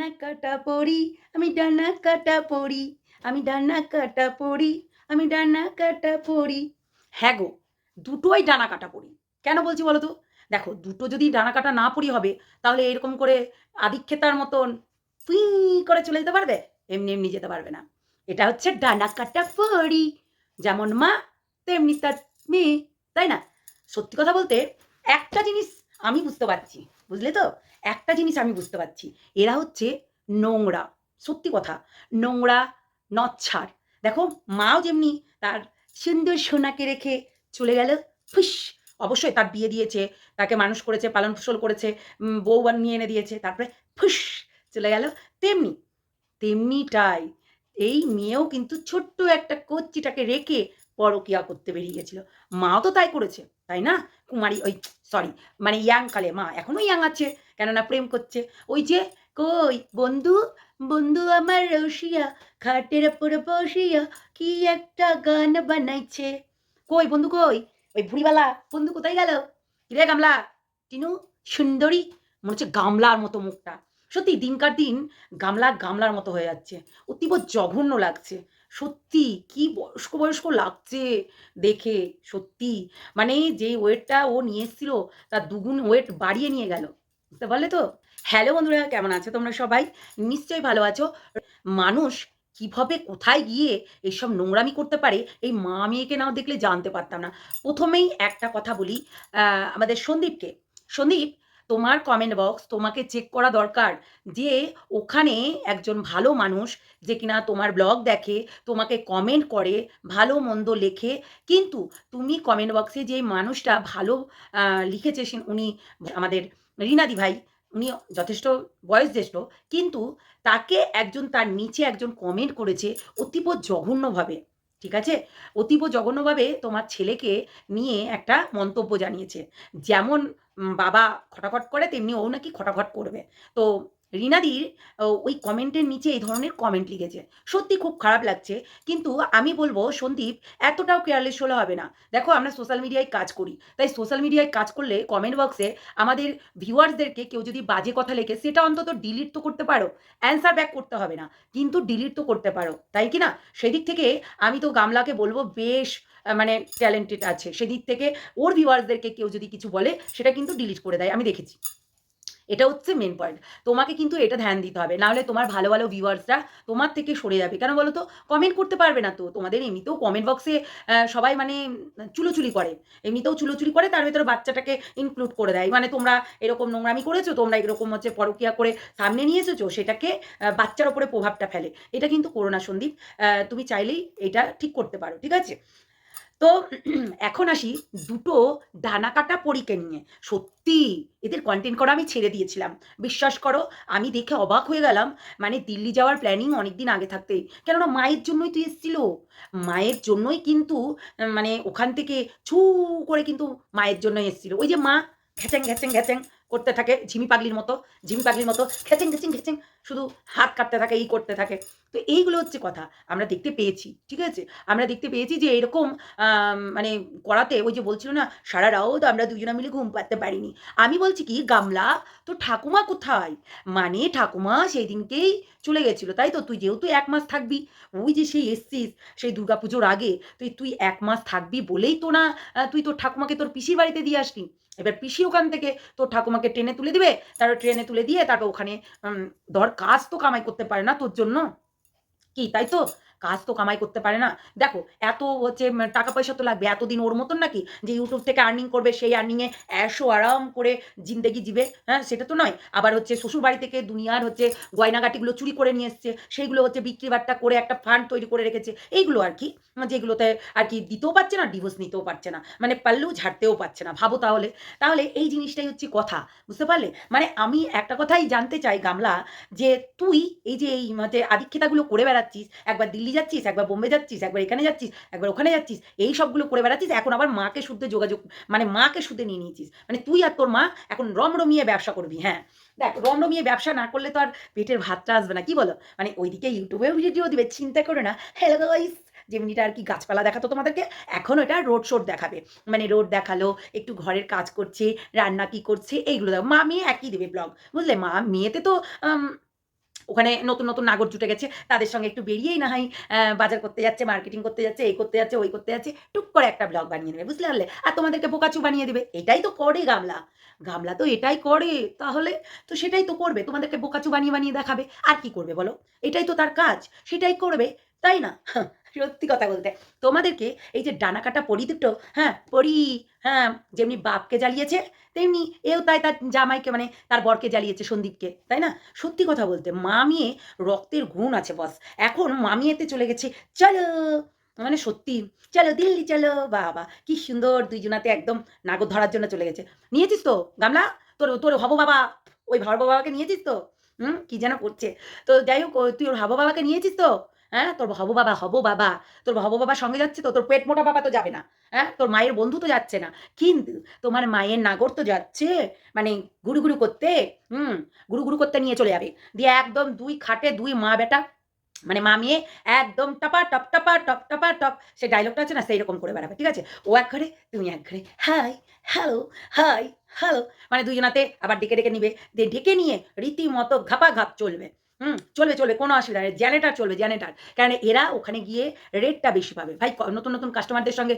ডানা কাটা পড়ি আমি ডানা কাটা পড়ি আমি ডানা কাটা পড়ি আমি ডানা কাটা পড়ি হ্যাঁ গো, দুটোই ডানা কাটা পড়ি কেন বলছি বলো তো? দেখো, দুটো যদি ডানা কাটা না পড়ি হবে, তাহলে এরকম করে আদিক্ষেতার মতন পুই করে চলে যেতে পারবে? এমনি এমনি যেতে পারবে না। এটা হচ্ছে ডানা কাটা পড়ি যেমন মা, তেমনি তার মেয়ে, তাই না? সত্যি কথা বলতে, একটা জিনিস আমি বুঝতে পারছি। বুঝলে তো? একটা জিনিস আমি বুঝতে পারছি। এরা হচ্ছে নোংরা। সত্যি কথা, নোংরা নচ্ছাড়। দেখো, মাও যেমনি তার সুন্দর সোনাকে রেখে চলে গেল, ফুস! অবশ্যই তার বিয়ে দিয়েছে, তাকে মানুষ করেছে, পালন ফসল করেছে বউ নিয়ে এনে দিয়েছে, তারপরে ফুস! চলে গেল। তেমনি, তেমনিটাই এই মেয়েও কিন্তু ছোট্ট একটা কচ্চিটাকে রেখে পরকিয়া করতে বেরিয়ে গেছিল মাও তো তাই করেছে, তাই না? কুমারী ওই সরি মানে ইয়াং কালে, মা এখনও ইয়াং আছে, কেননা প্রেম করছে। ওই যে, কই, বন্ধু বন্ধু আমার রসিয়া, খাটের উপর বসিয়া কি একটা গান বানাইছে। কই, বন্ধু কই? ওই ভুড়িওয়ালা বন্ধু কোথায় গেল? রে গামলা? টিনু, সুন্দরী, মনে হচ্ছে গামলার মতো মুখটা। সত্যি দিনকার দিন গামলা গামলার মতো হয়ে যাচ্ছে। অতীব জঘন্য লাগছে। সত্যি কি বয়স্ক বয়স্ক লাগছে দেখে, সত্যি। মানে যে ওয়েটটা ও নিয়ে এসেছিল, তার দুগুণ ওয়েট বাড়িয়ে নিয়ে গেল। বুঝতে পারলে তো? হ্যালো বন্ধুরা, কেমন আছো তোমরা সবাই? নিশ্চয়ই ভালো আছো। মানুষ কীভাবে কোথায় গিয়ে এইসব নোংরামি করতে পারে, এই মা মেয়েকে নাও দেখলে জানতে পারতাম না। প্রথমেই একটা কথা বলি আমাদের সন্দীপকে। সন্দীপ তোমার কমেন্ট বক্স তোমাকে চেক করা দরকার যে ওখানে একজন ভালো মানুষ যে কিনা তোমার ব্লগ দেখে, তোমাকে কমেন্ট করে, ভালো মন্দ লেখে, কিন্তু তুমি কমেন্ট বক্সে যে মানুষটা ভালো লিখেছে উনি আমাদের রিনাদি ভাই, উনি যথেষ্ট বয়স জ্যেষ্ঠ কিন্তু তাকে একজন তার নিচে একজন কমেন্ট করেছে অতীব জঘন্যভাবে, ঠিক আছে? অতীব জঘন্যভাবে তোমার ছেলেকে নিয়ে একটা মন্তব্য জানিয়েছে। যেমন বাবা খটাখট করে তেমনি ও নাকি খটাখট করবে। তো রিনাদির ওই কমেন্টের নিচে এই ধরনের কমেন্ট লিখেছে। সত্যি খুব খারাপ লাগছে, কিন্তু আমি বলব সন্দীপ, এতটাও কেয়ারলেস হলে হবে না। দেখো আমরা সোশ্যাল মিডিয়ায় কাজ করি, তাই সোশ্যাল মিডিয়ায় কাজ করলে কমেন্ট বক্সে আমাদের ভিউয়ার্সদেরকে কেউ যদি বাজে কথা লেখে, সেটা অন্তত ডিলিট তো করতে পারো অ্যান্সার ব্যাক করতে হবে না, কিন্তু ডিলিট তো করতে পারো, তাই কি না? সেদিক থেকে আমি তো গামলাকে বলব বেশ মানে ট্যালেন্টেড আছে, সেদিক থেকে ওর ভিউয়ার্সদেরকে কেউ যদি কিছু বলে, সেটা কিন্তু ডিলিট করে দেয়, আমি দেখেছি। এটা হচ্ছে মেন পয়েন্ট তোমাকে কিন্তু এটা ধ্যান দিতে হবে। নাহলে তোমার ভালো ভালো ভিউয়ার্সরা তোমার থেকে সরে যাবে। কেন বলো তো? কমেন্ট করতে পারবে না তো। তোমাদের এমনিতেও কমেন্ট বক্সে সবাই মানে চুলোচুলি করে। এমনিতেও চুলোচুলি করে, তার ভেতরে বাচ্চাটাকে ইনক্লুড করে দেয়। মানে তোমরা এরকম নোংরামি করেছ, তোমরা এরকম হচ্ছে পরকিয়া করে সামনে নিয়ে এসেছ, সেটাকে বাচ্চার ওপরে প্রভাবটা ফেলে। এটা কিন্তু করোনা সন্দীপ তুমি চাইলেই এটা ঠিক করতে পারো। ঠিক আছে? তো এখন আসি দুটো ডানা কাটা পরীকে নিয়ে। সত্যি, এদের কন্টেন্ট করা আমি ছেড়ে দিয়েছিলাম। বিশ্বাস করো, আমি দেখে অবাক হয়ে গেলাম। মানে দিল্লি যাওয়ার প্ল্যানিং অনেক দিন আগে থাকতেই কেননা মায়ের জন্যই তুই এসেছিল। মায়ের জন্যই কিন্তু মানে ওখান থেকে ছু করে কিন্তু মায়ের জন্যই এসেছিল। ওই যে মা, ঘ্যাচেং ঘ্যাচেং ঘ্যাচেং করতে থাকে, ঝিমি পাগলির মতো, ঝিমি পাগলির মতো ঘ্যাচেং ঘ্যাচেং ঘ্যাচেং শুধু হাত কাটতে থাকে, এই করতে থাকে। তো এইগুলো হচ্ছে কথা, আমরা দেখতে পেয়েছি, ঠিক আছে? আমরা দেখতে পেয়েছি যে এরকম মানে করাতে ওই যে বলছিল না, সারা রাত আমরা দুজনে মিলে ঘুম পাতে পারিনি। আমি বলছি কি, গামলা তো ঠাকুমা কোথায়? মানে ঠাকুমা সেই দিনকেই চলে গেছিল, তাই তো? তুই যেহেতু এক মাস থাকবি, ওই যে সেই এসছিস, সেই দুর্গাপুজোর আগে, তুই তুই এক মাস থাকবি বলেই তো না তুই তোর ঠাকুমাকে তোর পিসির বাড়িতে দিয়ে আসলি। এবার পিসি ওখান থেকে তোর ঠাকুমাকে ট্রেনে তুলে দিবে, তারপর ট্রেনে তুলে দিয়ে তারপর ওখানে ধর কাজ তো কামাই করতে পারে না তোর জন্য। কি, তাই তো? কাজ তো কামাই করতে পারে না। দেখো, এত হচ্ছে টাকা পয়সা তো লাগবে, এতদিন ওর মতন নাকি যে ইউটিউব থেকে আর্নিং করবে, সেই আর্নিংয়ে এসো আরাম করে জিন্দেগি জিবে হ্যাঁ সেটা তো নয়। আবার হচ্ছে শ্বশুর বাড়ি থেকে দুনিয়ার হচ্ছে গয়নাগাটিগুলো চুরি করে নিয়ে এসছে, সেইগুলো হচ্ছে বিক্রি বাট্টা করে একটা ফান্ড তৈরি করে রেখেছে, এইগুলো আর কি যেগুলোতে আর কি দিতেও পারছে না ডিভোর্স নিতেও পারছে না মানে পারলেও ঝাড়তেও পারছে না, ভাবো তাহলে। তাহলে এই জিনিসটাই হচ্ছে কথা, বুঝতে পারলে? মানে আমি একটা কথাই জানতে চাই গামলা, যে তুই এই যে এই মানে আদিক্ষেতাগুলো করে বেড়াচ্ছিস, একবার দিল্লি যাচ্ছিস, একবার বোম্বে যাচ্ছিস, একবার এখানে যাচ্ছিস, একবার ওখানে যাচ্ছিস, এই সবগুলো করে বেড়াচ্ছিস, এখন আবার মাকে শুদ্ধে যোগাযোগ মানে মাকে শুদ্ধে নিয়ে নিয়েছিস। মানে তুই আর তোর মা এখন রমরমিয়ে ব্যবসা করবি হ্যাঁ। দেখ, রমরমিয়ে ব্যবসা না করলে তো আর পেটের ভাতটা আসবে না, কি বলো? মানে ওইদিকে ইউটিউবেও ভিডিও দিবে, চিন্তা করে না। হ্যালো গাইস যেমনিটা আর কি গাছপালা দেখাতো তোমাদেরকে, এখন ওটা রোড শোড দেখাবে। মানে রোড দেখাল, একটু ঘরের কাজ করছে, রান্না কি করছে, এইগুলো দেখো। মা মেয়ে একই দেবে ব্লগ বুঝলে? মা মেয়েতে তো ওখানে নতুন নতুন নাগর জুটে গেছে, তাদের সঙ্গে একটু বেরিয়েই না হয় বাজার করতে যাচ্ছে মার্কেটিং করতে যাচ্ছে, এই করতে যাচ্ছে, ওই করতে যাচ্ছে, টুক করে একটা ব্লগ বানিয়ে নেবে, বুঝলে পারলে আর তোমাদেরকে বোকাচু বানিয়ে দেবে, এটাই তো করে গামলা। গামলা তো এটাই করে, তাহলে তো সেটাই তো করবে, তোমাদেরকে বোকাচু বানিয়ে বানিয়ে দেখাবে, আর কি করবে বলো? এটাই তো তার কাজ, সেটাই করবে, তাই না? সত্যি কথা বলতে। তোমাদেরকে এই যে ডানা কাটা পরি দুটো হ্যাঁ পরি হ্যাঁ যেমনি বাপকে জ্বালিয়েছে, তেমনি এও তাই তার জামাইকে মানে তার বরকে জ্বালিয়েছে সন্দীপকে, তাই না? সত্যি কথা বলতে, মামিয়ে রক্তের গুণ আছে বস এখন মামিয়েতে চলে গেছে, চলো মানে সত্যি, চলো, দিল্লি চলো, বাবা, কি সুন্দর দুইজনাতে একদম নাগর ধরার জন্য চলে গেছে। নিয়েছিস তো, গামলা? তোর তোর হব বাবা, ওই ভাব বাবাকে নিয়েছিস তো? হুম, কি যেন করছে। তো যাই হোক তুই ওর হব বাবাকে নিয়েছিস তো? হ্যাঁ? তোর হব বাবা হব বাবা। তোর হব বাবার সঙ্গে যাচ্ছে তো, তোর পেট মোটা বাবা তো যাবে না। হ্যাঁ? তোর মায়ের বন্ধু তো যাচ্ছে না। কিন্তু তোমার মায়ের নাগর তো যাচ্ছে মানে গুরু গুরু করতে, হুম? গুরু গুরু করতে নিয়ে চলে যাবে। দিয়ে একদম দুই খাটে দুই মা বেটা মানে মা মেয়ে, একদম টপা, টপ টপা টপ টপা, টপ। সে ডায়লগটা আছে না? সেই রকম করে বেড়াবে, ঠিক আছে? ও এক ঘরে, তুমি এক ঘরে। Hi, hello hi, hello. মানে দুজনাতে আবার ডেকে ডেকে নিবে। দিয়ে ডেকে নিয়ে রীতিমতো ঘাপা ঘাপ চলবে। হুম, চলবে চলবে, কোনো অসুবিধা নেই জ্যানেটার চলবে জ্যানেটার কারণ এরা ওখানে গিয়ে রেটটা বেশি পাবে। ভাই নতুন নতুন কাস্টমারদের সঙ্গে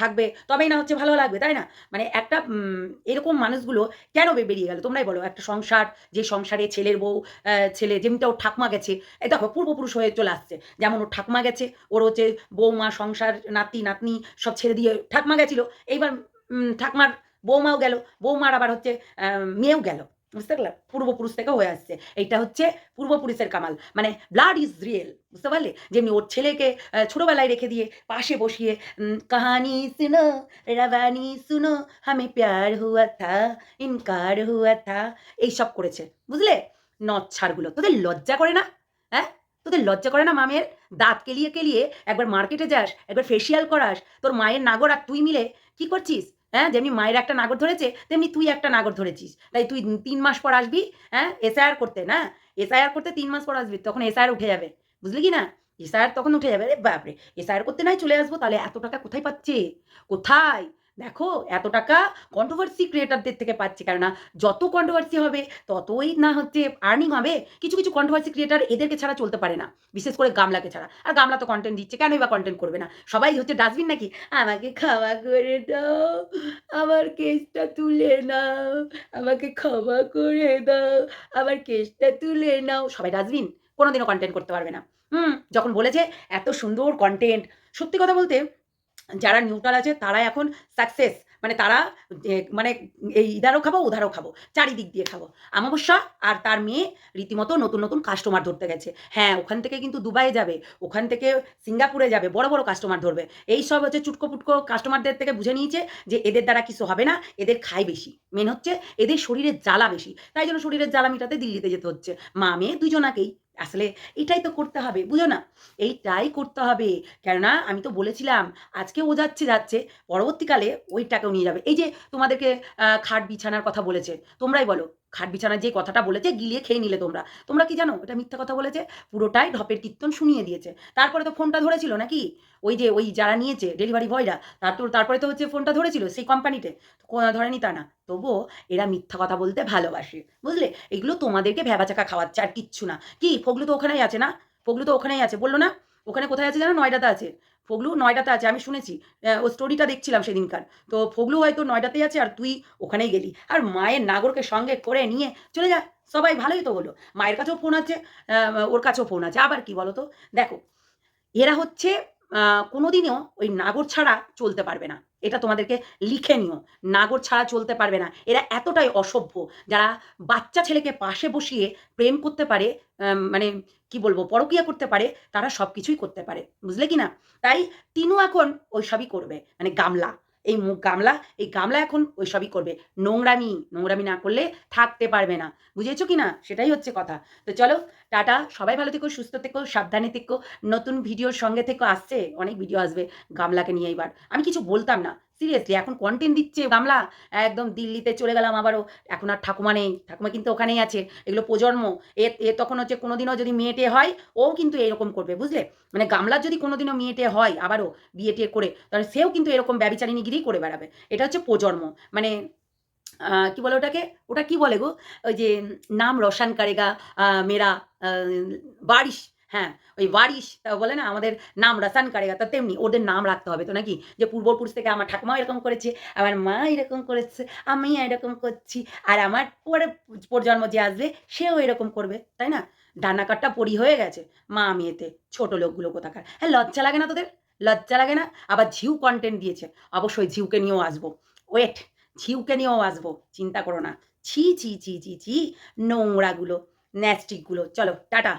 থাকবে, তবেই না হচ্ছে ভালো লাগবে, তাই না? মানে একটা এরকম মানুষগুলো কেন বেরিয়ে গেল? তোমরাই বলো, একটা সংসার, যে সংসারে ছেলের বউ ছেলে, যেমনিটা ওর ঠাকমা গেছে, এই দেখো, পূর্বপুরুষ হয়ে চলে আসছে। যেমন ওর ঠাকমা গেছে, ওর হচ্ছে বৌমা, সংসার, নাতি, নাতনি, সব ছেড়ে দিয়ে ঠাকমা গেছিল, এইবার ঠাকমার বৌমাও গেল, বৌমার আবার হচ্ছে মেয়েও গেল। বুঝতে পারলাম পূর্বপুরুষ থেকে হয়ে আসছে। এইটা হচ্ছে পূর্বপুরুষের কামাল। মানে ব্লাড ইজ রিয়েল বুঝতে পারলে? যেমনি ওর ছেলেকে ছোটবেলায় রেখে দিয়ে পাশে বসিয়ে কাহানি শুনো, রবানি শুনো, হামে প্যার হুয়া থা, ইনকার হুয়া থা, এইসব করেছে। বুঝলে? নচ্ছারগুলো। তোদের লজ্জা করে না? হ্যাঁ? তোদের লজ্জা করে না মামের? দাঁত কেলিয়ে কেলিয়ে একবার মার্কেটে যাস, একবার ফেসিয়াল করাস, তোর মায়ের নাগর আর তুই মিলে কি করছিস? হ্যাঁ যেমনি মায়ের একটা নাগর ধরেছে, তেমনি তুই একটা নাগর ধরেছিস। তাই তুই তিন মাস পর আসবি হ্যাঁ এসআইআর করতে, না? এসআইআর করতে তিন মাস পর আসবি, তখন এসআইআর উঠে যাবে। বুঝলি কি না? এসআইআর তখন উঠে যাবে। রে বাপরে এসআইআর করতে নাই, চলে আসব, তাহলে এত টাকা কোথায় পাচ্ছে? কোথায়? দেখো, এত টাকা কন্ট্রোভার্সি ক্রিয়েটারদের থেকে পাচ্ছে। কেননা, যত কন্ট্রোভার্সি হবে, ততই না হচ্ছে আর্নিং হবে। কিছু কিছু কন্ট্রোভার্সি ক্রিয়েটার এদেরকে ছাড়া চলতে পারে না। বিশেষ করে গামলাকে ছাড়া। আর গামলা তো কন্টেন্ট দিচ্ছে, কেনই বা কন্টেন্ট করবে না? সবাই হচ্ছে ডাস্টবিন নাকি? আমাকে খাওয়া করে দাও, আমার কেসটা তুলে নাও, আমাকে ক্ষমা করে দাও, আমার কেসটা তুলে নাও। সবাই ডাস্টবিন কোনোদিনও কন্টেন্ট করতে পারবে না। হুম, যখন বলেছে, এত সুন্দর কন্টেন্ট সত্যি কথা বলতে যারা নিউট্রাল আছে তারা এখন সাকসেস মানে তারা মানে এই ইধারও খাব, উধারও খাব, চারিদিক দিয়ে খাব। আমাবস্যা আর তার মেয়ে রীতিমতো নতুন নতুন কাস্টমার ধরতে গেছে। হ্যাঁ ওখান থেকে কিন্তু দুবাইয়ে যাবে, ওখান থেকে সিঙ্গাপুরে যাবে, বড় বড় কাস্টমার ধরবে। এই সব হচ্ছে চুটকো পুটকো কাস্টমারদের থেকে বুঝে নিয়েছে যে এদের দ্বারা কিছু হবে না, এদের খায় বেশি। মেন হচ্ছে এদের শরীরের জ্বালা বেশি। তাই জন্য শরীরের জ্বালা মেটাতে দিল্লিতে যেতে হচ্ছে। মা মেয়ে দুজনাকেই আসলে এটাই তো করতে হবে, বুঝো না? এইটাই করতে হবে। কেননা আমি তো বলেছিলাম, আজকে ও যাচ্ছে যাচ্ছে, পরবর্তীকালে ওই টাকাও নিয়ে যাবে। এই যে তোমাদেরকে খাট বিছানার কথা বলেছে, তোমরাই বলো। খাট বিছানার যে কথাটা বলেছে গিলিয়ে খেয়ে নিলে তোমরা। তোমরা কি জানো? এটা মিথ্যা কথা বলেছে, পুরোটাই ঢপের কীর্তন শুনিয়ে দিয়েছে। তারপরে তো ফোনটা ধরেছিল নাকি? ওই যে ওই যারা নিয়েছে ডেলিভারি বয়রা তার তো তারপরে তো হচ্ছে ফোনটা ধরেছিল সেই কোম্পানিতে ধরেনি তা না। তবুও এরা মিথ্যা কথা বলতে ভালোবাসে, বুঝলে? এগুলো তোমাদেরকে ভ্যাবাচাকা খাওয়াচ্ছে আর কিচ্ছু না। কি? ফগলু তো ওখানেই আছে না? ফগলু তো ওখানেই আছে। বলল না? ওখানে কোথায় আছে জানো? নয়ডাতে আছে। ফগলু নয়ডাতে আছে, আমি শুনেছি। ও স্টোরিটা দেখছিলাম সেদিনকার। তো ফগলু হয়তো নয়ডাতেই আছে আর তুই ওখানেই গেলি। আর মায়ের নাগরকে সঙ্গে করে নিয়ে চলে যা। সবাই ভালোই তো হলো। মায়ের কাছেও ফোন আছে ওর কাছেও ফোন আছে। আবার কি বলো তো দেখো, এরা হচ্ছে কোনোদিনও ওই নাগর ছাড়া চলতে পারবে না। এটা তোমাদেরকে লিখে নিও। নাগর ছাড়া চলতে পারবে না। এরা এতটাই অসভ্য। যারা বাচ্চা ছেলেকে পাশে বসিয়ে প্রেম করতে পারে মানে কি বলব, পরকিয়া করতে পারে, তারা সব কিছুই করতে পারে। বুঝলে কি না তাই তিনু এখন ওই সবই করবে। মানে গামলা। এই গামলা এই গামলা এখন ওই সবই করবে। নোংরামি নোংরামি না করলে থাকতে পারবে না। বুঝেছ কি না? সেটাই হচ্ছে কথা। তো চলো, টাটা। সবাই ভালো থেকো, সুস্থ থেকো, সাবধানে থেকো। নতুন ভিডিওর সঙ্গে থেকো, আসছে। অনেক ভিডিও আসবে গামলাকে নিয়ে এবার। আমি কিছু বলতাম না। সিরিয়াসলি এখন কন্টেন্ট দিচ্ছে গামলা একদম দিল্লিতে চলে গেলাম আবারও। এখন আর ঠাকুমা নেই। ঠাকুমা কিন্তু ওখানেই আছে। এগুলো প্রজন্ম। এ এ তখন হচ্ছে কোনোদিনও যদি মেয়েটে হয়, ও কিন্তু এরকম করবে, বুঝলে? মানে গামলার যদি কোনোদিনও মেয়েটে হয় আবারও বিয়ে করে, তাহলে সেও কিন্তু এরকম ব্যবিচারিণীগিরি করে বেড়াবে। এটা হচ্ছে প্রজন্ম। মানে কি বলে ওটাকে? ওটা কি বলে গো? ওই যে, নাম রোশন কারেগা মেরা বারিশ। হ্যাঁ ওই তা বলে না, আমাদের নাম রসান করেগা, তা তেমনি ওদের নাম রাখতে হবে তো নাকি? যে পূর্বপুরুষ থেকে আমার ঠাকুমা এরকম করেছে, আমার মা এরকম করেছে, আমি এরকম করছি, আর আমার পরে প্রজন্ম যে আসবে, সেও এরকম করবে, তাই না? ডানা কাটটা পরি হয়ে গেছে, মা আমি এতে, ছোট লোকগুলো কোথাকার। হ্যাঁ লজ্জা লাগে না তোদের? লজ্জা লাগে না? আবার ঝিউ কন্টেন্ট দিয়েছে অবশ্যই ঝিউকে নিয়েও আসব। ওয়েট ঝিউকে নিয়েও আসব, চিন্তা করো না। ছি ছি ছি ছি ছি, নোংরাগুলো ন্যাস্টিকগুলো চলো, টাটা।